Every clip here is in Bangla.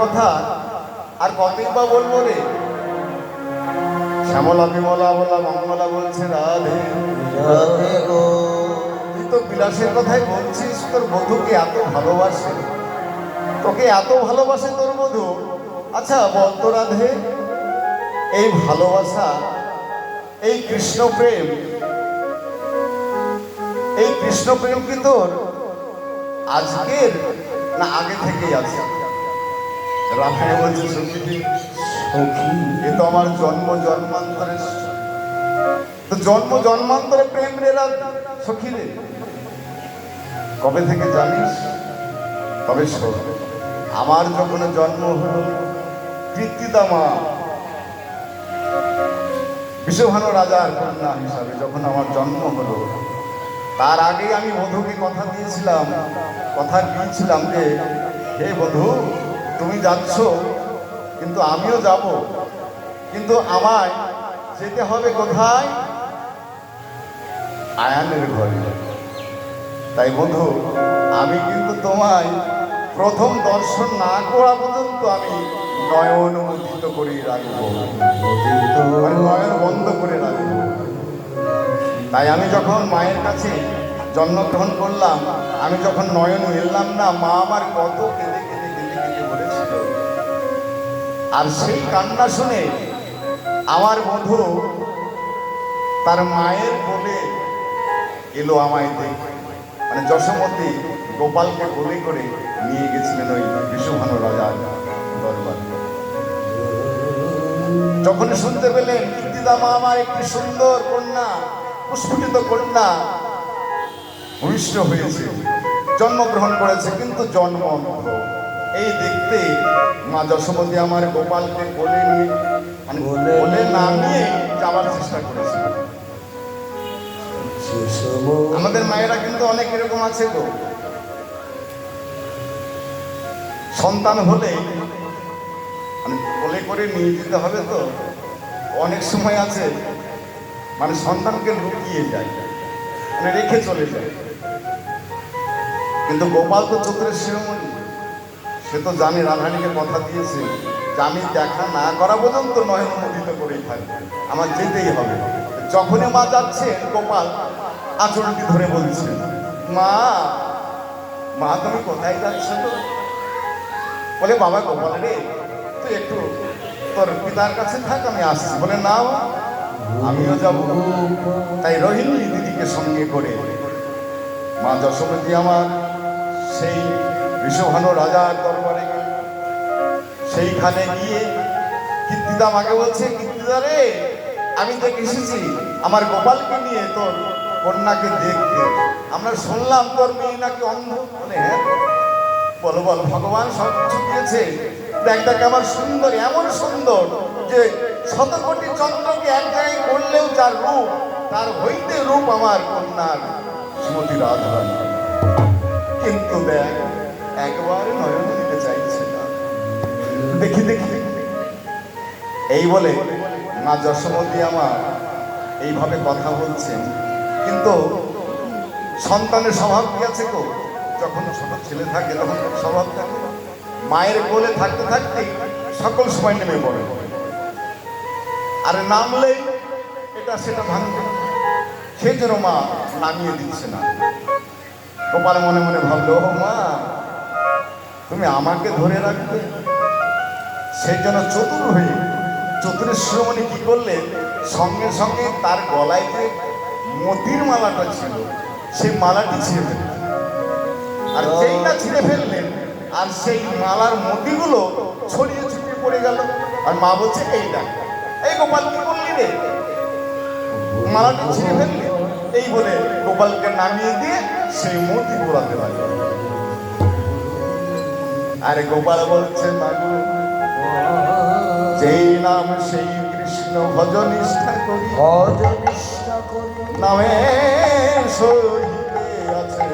কথা আর কতই বা বলব রে শ্যামলা বিমলা বলা মঙ্গলা বলছে রাধে রাধে গো। তুই তো বিলাসের কথাই বলছিস তোর বধূকে এত ভালোবাসে? তোকে এত ভালোবাসে তোর বধু আচ্ছা বল তো রাধে এই ভালোবাসা এই কৃষ্ণ প্রেম এই কৃষ্ণ প্রেম কি তোর আজকের না আগে থেকেই আছে? রাধায় বলছে, সখী এ তো আমার জন্ম জন্মান্তরের তো জন্ম জন্মান্তরে প্রেম রে রাত সখী রে। কবে থেকে জানিস? তবে শোন, আমার যখন জন্ম হলো, কীর্তিদা মা। বিশ্বভানু রাজার কন্যা হিসাবে যখন আমার জন্ম হলো, তার আগে আমি বধুকে কথা দিয়েছিলাম কথা দিয়েছিলাম যে, হে বধূ তুমি যাচ্ছ, কিন্তু আমিও যাব। কিন্তু আমায় যেতে হবে কোথায়? আয়ানের ঘরে। তাই বন্ধু, আমি কিন্তু তোমায় প্রথম দর্শন না করা পর্যন্ত আমি নয়ন মুদিত করে রাখব। মানে নয়ন বন্ধ করে রাখব। তাই আমি যখন মায়ের কাছে জন্মগ্রহণ করলাম, আমি যখন নয়ন মেললাম না, মা আমার কত কেঁদে আর সেই কান্না শুনে আমার বন্ধু তার মায়ের কোলে এলো আমায় দেখে। মানে যশোমতী গোপালকে কোলে করে নিয়ে গেছিলেন ওই বিশ্বভানু রাজার দরবারে। যখন শুনতে পেলেন কীর্তিদামা আমার একটি সুন্দর কন্যা, পুষ্পিত কন্যা। ভূমিষ্ঠ হয়েছে, জন্মগ্রহণ করেছে, কিন্তু জন্ম। এই দেখতে মা যশোমতী আমার গোপালকে কোলে নিয়ে মানে কোলে না নিয়ে যাওয়ার চেষ্টা করেছে। আমাদের মায়েরা কিন্তু অনেক এরকম আছে গো। সন্তান হলে মানে কোলে করে নিয়ে যেতে হবে তো। অনেক সময় আছে মানে সন্তানকে লুকিয়ে যায় মানে রেখে চলে যায়। কিন্তু গোপাল তো চোখের শিরোমণি। সে তো জানে রাধানীকে কথা দিয়েছে। যে আমি দেখা না করা পর্যন্ত নয়ন মুদিত করেই থাকবে। আমার যেতেই হবে। যখনই মা যাচ্ছে, গোপাল আচরণটি ধরে বলছে, মা মা, তুমি কোথায় যাচ্ছ বলে, বাবা, গোপাল রে, তুই একটু তোর পিতার কাছে থাক, আমি আসছি। বলে, না আমিও যাব। তাই রোহিণী দিদিকে সঙ্গে করে মা যশোমতী আমার সেই বিশ্বভানু রাজার দরবারে গেল। সেইখানে গিয়ে কীর্তিদা মাকে বলছে, কীর্তিদা রে, আমি তো এসেছি, আমার গোপালকে নিয়ে তোর কন্যাকে দেখতে। আমরা শুনলাম তোর মেয়ে নাকি অন্ধ। বলে হ্যাঁ বলো, বল, ভগবান সব কিছু দিয়েছে। দেখ আমার সুন্দর, এমন সুন্দর যে শত কোটি চন্দ্রকে এক জায়গায় করলেও যার রূপ, তার হইতে রূপ আমার কন্যার শ্রীমতী রাধারানী। কিন্তু দেখ একবার নয়ন দিতে চাইছে না। দেখি দেখি। এই বলে মা যশোমতী আমার এইভাবে কথা বলছেন। কিন্তু সন্তানের স্বভাব কি আছে গো? যখন ছোট ছেলে থাকে, তখন স্বভাব থাকে। মায়ের কোলে থাকতে থাকতে সকল সময় নেমে পড়ে। আর নামলেই এটা সেটা ভাঙবে। সেই জন্য মা নামিয়ে দিচ্ছে না। গোপাল মনে মনে ভাবলো ও মা তুমি আমাকে ধরে রাখবে? সেই জন্য চতুর হয়ে, চতুরের শিরোমণি কি করলে সঙ্গে সঙ্গে তার গলায় যে মতির মালাটা ছিল, সেই মালাটি ছিঁড়ে ফেললেন। আর যেই না ছিঁড়ে ফেললেন, আর সেই মালার মতিগুলো ছড়িয়ে ছিটিয়ে পড়ে গেল। আর মা বলছে এই এই গোপাল কি করলি রে? মালাটি ছিঁড়ে ফেললি এই বলে গোপালকে নামিয়ে দিয়ে সেই মূর্তি পোড়াতে লাগল আরে গোপাল বলছে মাগু যেই নাম সেই কৃষ্ণ ভজ নিষ্ঠা করি। ভজ নিষ্ঠা করি। নামে সহিতে আছে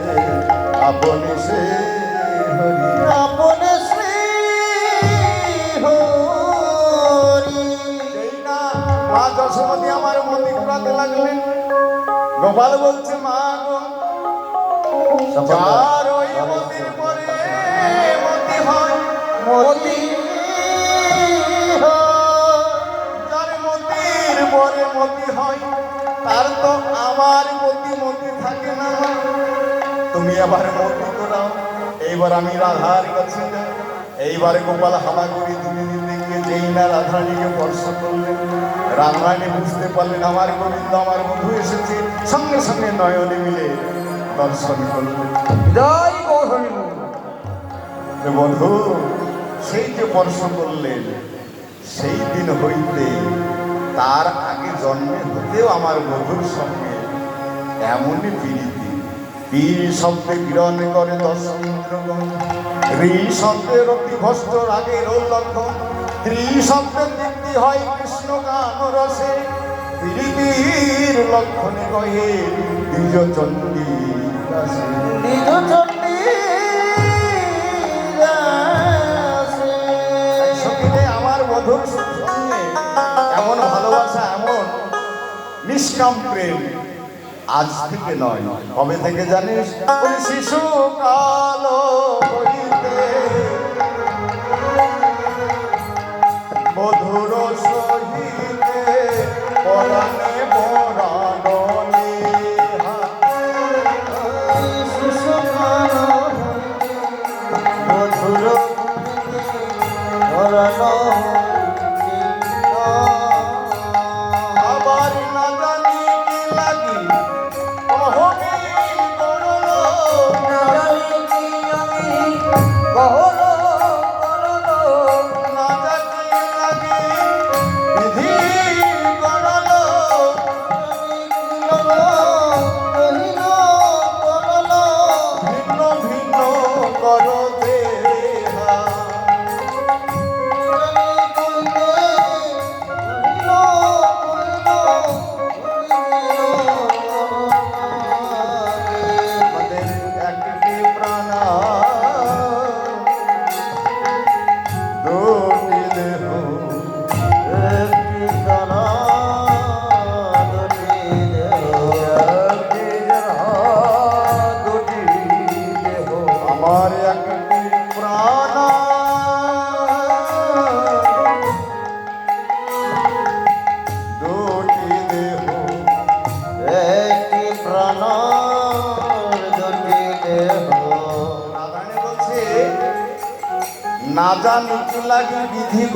আপনি সে হরি। আপনে শ্রী হরি। যেই না মা যশোমতী আমার ঘুরাতে লাগলেন। গোপাল বলছে মা গো মতি যার মতির পরে মতি হয় তার তো আমার মতি মতি থাকে না। তুমি আবার মতি করাও এইবার আমি রাধার কাছে যাই। এইবারে গোপাল হামাগুড়ি তুমি গিয়ে যেই না রাধারানীকে স্পর্শ করলেন রাধারানী বুঝতে পারলেন আমার গোবিন্দ আমার বন্ধু এসেছে। সঙ্গে সঙ্গে নয়নে মিলে দর্শন করলেন। জয় বন্ধু সেই যে বর্ষ করলেন, সেই দিন হইতে তার আগে জন্মে হতেও আমার মধুর সঙ্গে এমনই প্রীতি। বীর শব্দে বিরণ করে দশন্দ্রগণ ঋ শব্দের অতি ভস্ত রাগের লক্ষণ ত্রি শব্দের দীপ্তি হয় কৃষ্ণ গান রসে। প্রীতির লক্ষণে কহে দ্বিজ চণ্ডী নিষ্কাম প্রেম। আজ থেকে নয় কবে থেকে জানিস? শিশু কালো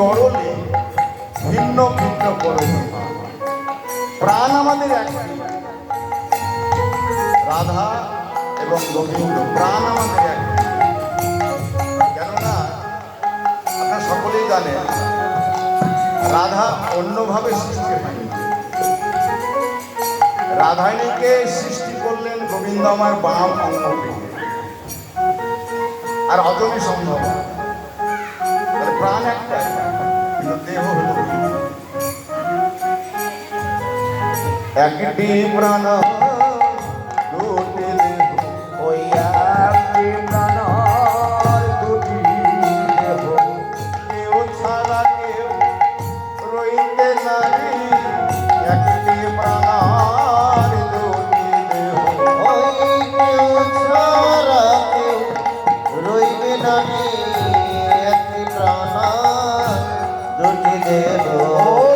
গড়লে ভিন্ন ভিন্ন বিভা। প্রাণ আমাদের একটি রাধা এবং গোবিন্দ, প্রাণ আমাদের একটি কেননা, আপনারা সকলেই জানেন, রাধা অন্যভাবে সৃষ্টি হয়নি রাধারানীকে সৃষ্টি করলেন গোবিন্দ আমার বাম অঙ্গ আর অজনই সম্ভব প্রাণ একটা কিন্তু দেহ হলো। একটি প্রাণ দুটি দেহ। ওই একটি প্রাণার দুটি দেহ। কেউ ছাড়া প্রাণ দুটি দেহ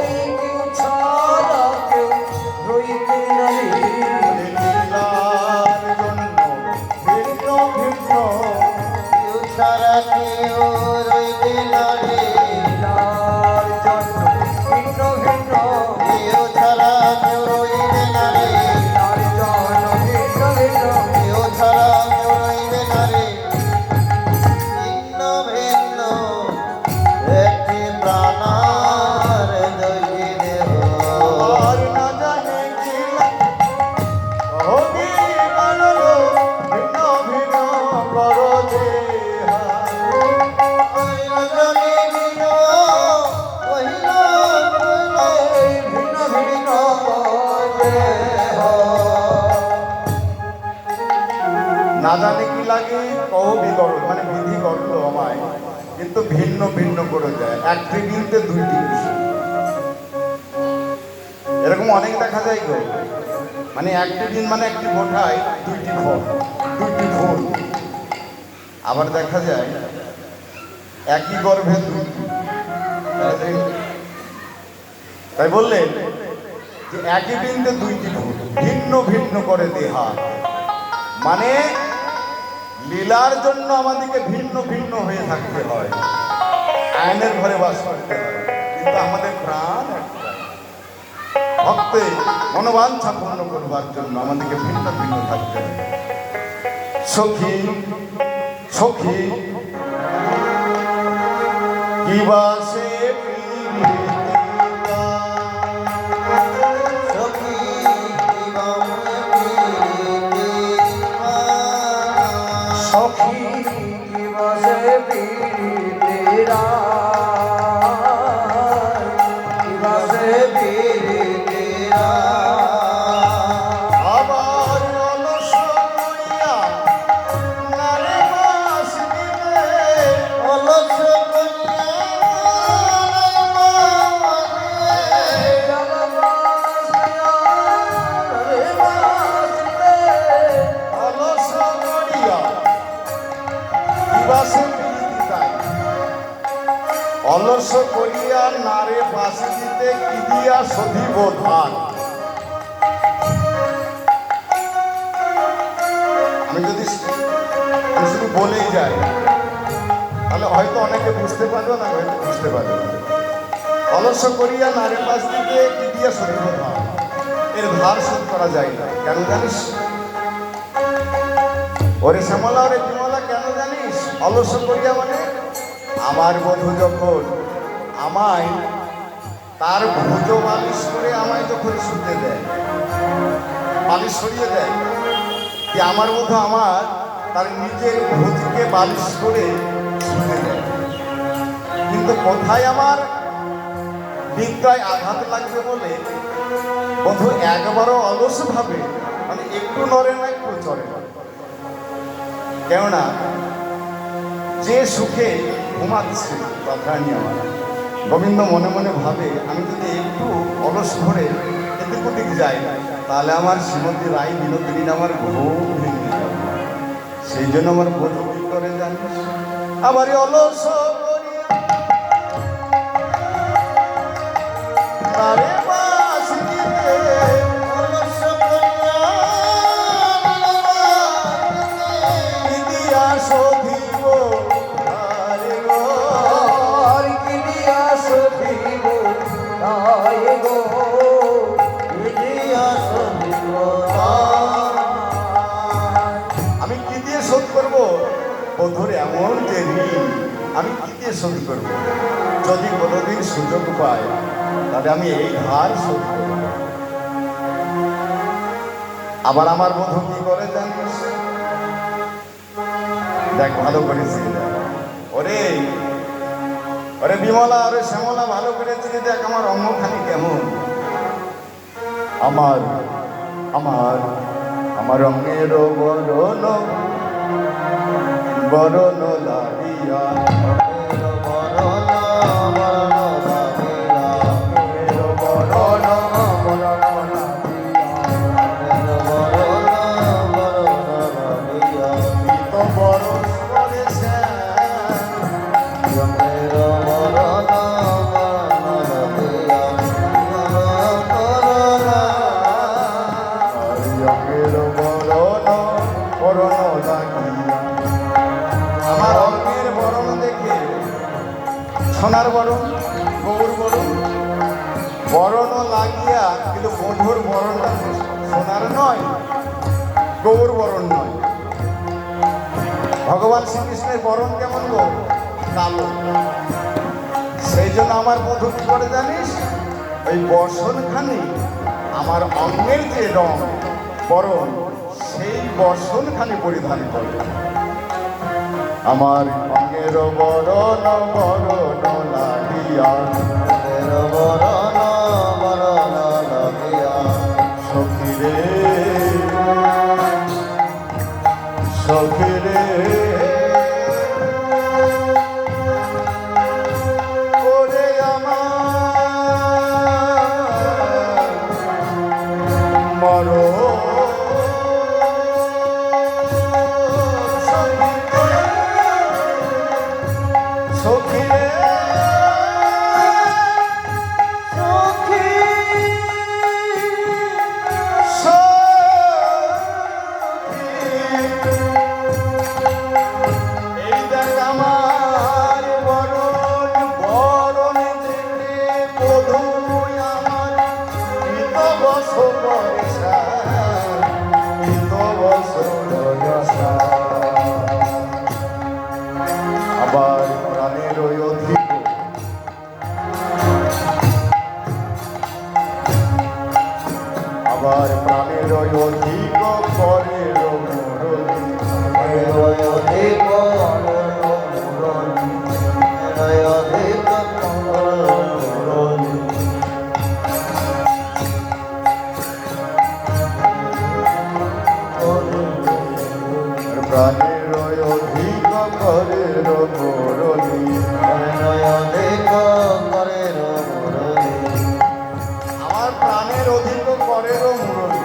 না জানে কি লাগে? কহ বিগড় মানে বিধি করল আমায়, কিন্তু ভিন্ন ভিন্ন করে যায়। একটি বিনতে দুইটি এরকম অনেক দেখা যায় গো। মানে একটি দিন মানে একটি গোঠায় দুইটি ফল দুইটি ফুল আবার দেখা যায়, একই গর্ভে দুইটি তাই বললেন যে একই বিন্দু দুইটি ভিন্ন ভিন্ন করে দেহা। মানে লীলার জন্য আমাদেরকে ভিন্ন ভিন্ন হয়ে থাকতে হয়। আইনের ঘরে বাস করতে হয়। কিন্তু আমাদের প্রাণ ভক্তে মনোবাঞ্ছা পূর্ণ করবার জন্য আমাদেরকে ভিন্ন ভিন্ন থাকতে হয়। সখী সখী, কি সে অলস করিয়া নারে বাসি দিতে কি দিয়া সধিব ধান। আমি যদি শুধু বলেই যাই, তাহলে হয়তো অনেকে বুঝতে পারবে না, হয়তো বুঝতে পারবে না। অলস করিয়া নারী পাশ দিতে কি দিয়া সধিব ধান। এর ধার শোধ করা যায় না, কেন জানিস? ওরে শ্যামলা, ওরে বিমলা, কেন জানিস? অলস করিয়া মানে আমার বধূ যখন আমায়, তার ভুজ বালিশ করে আমায় যখন শুতে দেয়, বালিশ সরিয়ে দেয়, যে আমার বধূ আমার, তার নিজের ভুজকে বালিশ করে শুতে দেয়। কিন্তু কোথায় আমার বিদ্যায় আঘাত লাগবে বলে, বধূ একবারও অলস ভাবে মানে একটু নড়ে না, একটু চড়ে না। কেননা, যে সুখে ঘুমাচ্ছে কথানি আমার। গোবিন্দ মনে মনে ভাবে, আমি যদি একটু অলস ঘরে এদিক ওদিক যাই, তাহলে আমার শ্রীমতী রায় বিনোদিনী আমার ঘুম ভেঙে সেই জন্য আমার ভোট কি করে জানিস? এই অলস তারে আমি কি দিয়ে শোধ করব? বধুর এমন যে আমি কি দিয়ে শোধ করব? যদি কোনোদিন সুযোগ পাই তাহলে আমি এই ধার শোধ করব। আবার আমার বধূ কি করে জানিস? দেখ, ভালো করেছি ওরে ওরে বিমলা, ওরে শ্যামলা, ভালো করেছি দেখ আমার অঙ্গখানি কেমন? আমার আমার আমার অঙ্গের বরণ বরণ লাগিয়া যে রং বরণ সেই বর্ষণ বসনখানি পরিধান করে। আমার অঙ্গের বরণ বরণ লাগিয়া ওরে প্রাণের অধিক করেরও মুরলী।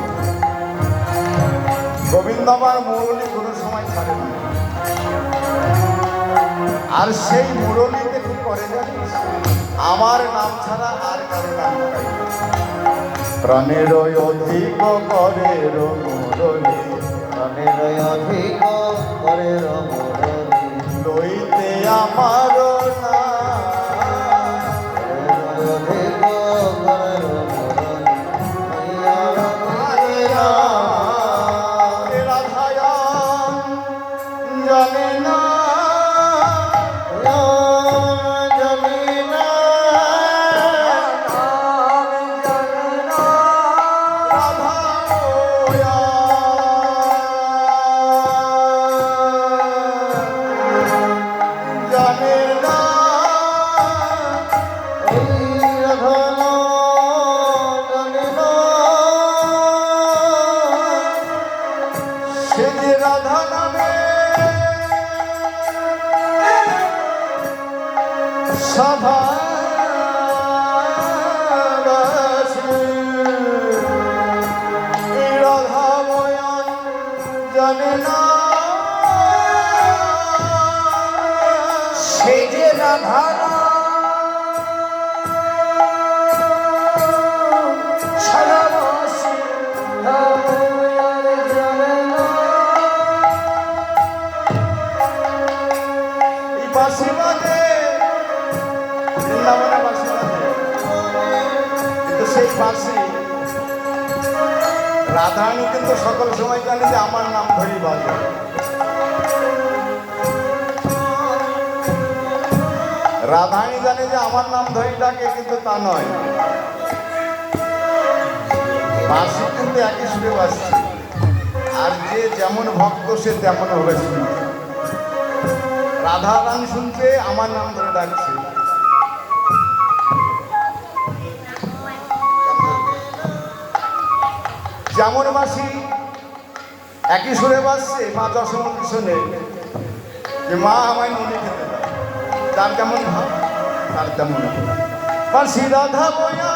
গোবিন্দ আমার মুরলী কোনো সময় ছাড়ে না। আর সেই মুরলীতে কি করে জানিস? আমার নাম ছাড়া আর কারও নাম প্রাণের অধিক করের মুরলী। হৃদয় অধিক করে মুরলী। লইতে আমার বাঁশি বাজে বৃন্দাবনে বাঁশি বাজে কিন্তু সেই বাঁশি রাধারানী কিন্তু সকল সময় জানে যে আমার নাম ধরেই বাজে। রাধারানী জানে যে আমার নাম ধরেই ডাকে, কিন্তু তা নয়। বাঁশি কিন্তু একই সুরে বাজছে। আর যে যেমন ভক্ত, সে তেমন হবে শুনছে রাধা গান শুনছে আমার নাম ধরে ডাকছে। যেমন মাসি, একই সুরে বাজছে মা যশোমতি শুনে যে মা আমায় মনে খেতে তার কেমন ভাব, তার তেমন বাসি রাধা বয়া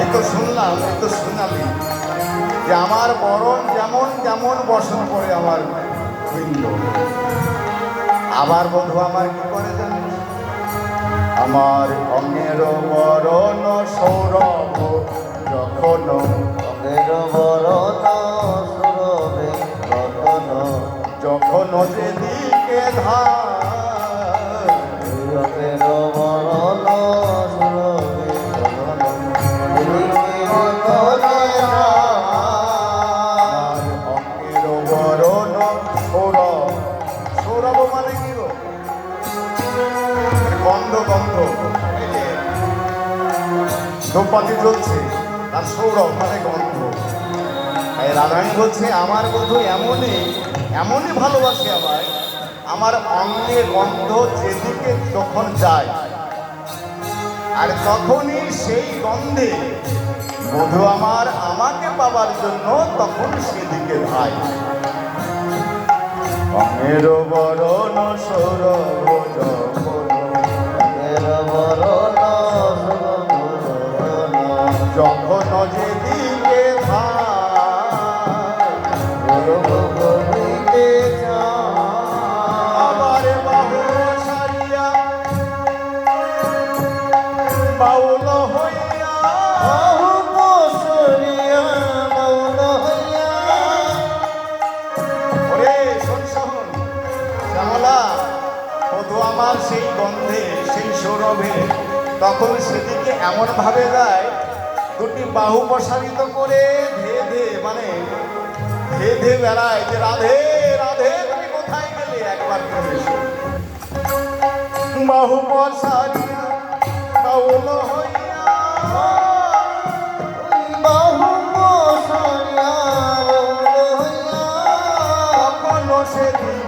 এই তো শুনলাম, এই তো যে আমার বরণ যেমন যেমন বসন করে আমার বৃন্দ আবার বন্ধু, আমার কি করে জানিস? আমার অঙ্গের বরণ সৌরভ ধূপপাতি জ্বলছে তার সৌরভ মানে গন্ধ তাই রাধারানী বলছে, আমার বধূ এমনই এমনই ভালোবাসে আমার আমার অঙ্গে গন্ধ যেদিকে যখন যায়। আর তখনই সেই গন্ধে বধূ আমার আমাকে পাবার জন্য তখন সেদিকে ভাই অঙ্গের বরণ সৌরভ অঙ্গের বরণ সৌরভে তখন সেদিকে এমন ভাবে যায়, দুটি বাহু প্রসারিত করে ধে ধে মানে ধে ধে বেড়ায় যে, রাধে রাধে, তুমি কোথায় গেলে? একবার করে বাহু প্রসারিয়া বাউল বাহু মৌন হইয়া, তখন সেদিকে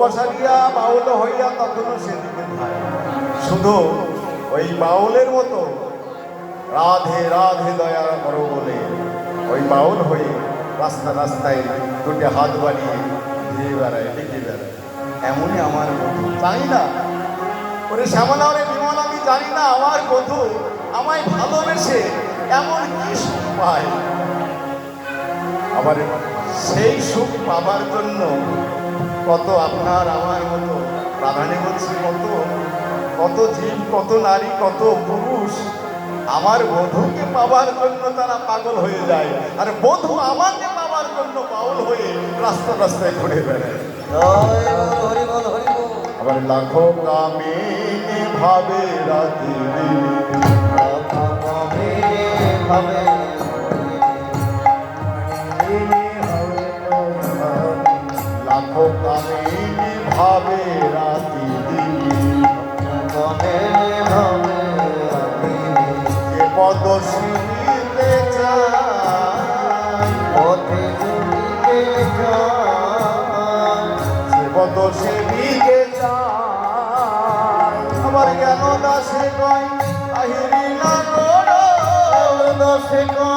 পশারিয়া বাউল হইয়া তখনও সেদিকে শুধু ওই বাউলের মতো রাধে রাধে দয়া করো বলে ওই বাউল হয়ে রাস্তা রাস্তায় দুটি হাত বাড়িয়ে দিয়ে বেড়ায় ডেকে বেড়ায়। এমনই আমার বধু জানি না। ওরে শ্যামলা ওরে বিমল, আমি জানি না আমার বধু আমায় ভালোবেসে এমন কি সুখ পায়। আবার সেই সুখ পাবার জন্য কত আপনার আমার মতো প্রাধান্য বলছি কত কত জীব কত নারী কত পুরুষ। আমার বধূকে পাবার জন্য তারা পাগল হয়ে যায়। আর বধূ আমাকে পাবার জন্য পাগল হয়ে রাস্তা রাস্তায় ঘুরে বেড়ায়। আবার লাখো কামিনী ভাবে রাতি ভাবে ভাবে রাতি ভাবে ভাবে যে পদ শিবিতে পথে চলিতে যায় সে পদ শিবিতে আমার জ্ঞান দাসে কয়, আহিরি না করো দশে কয়?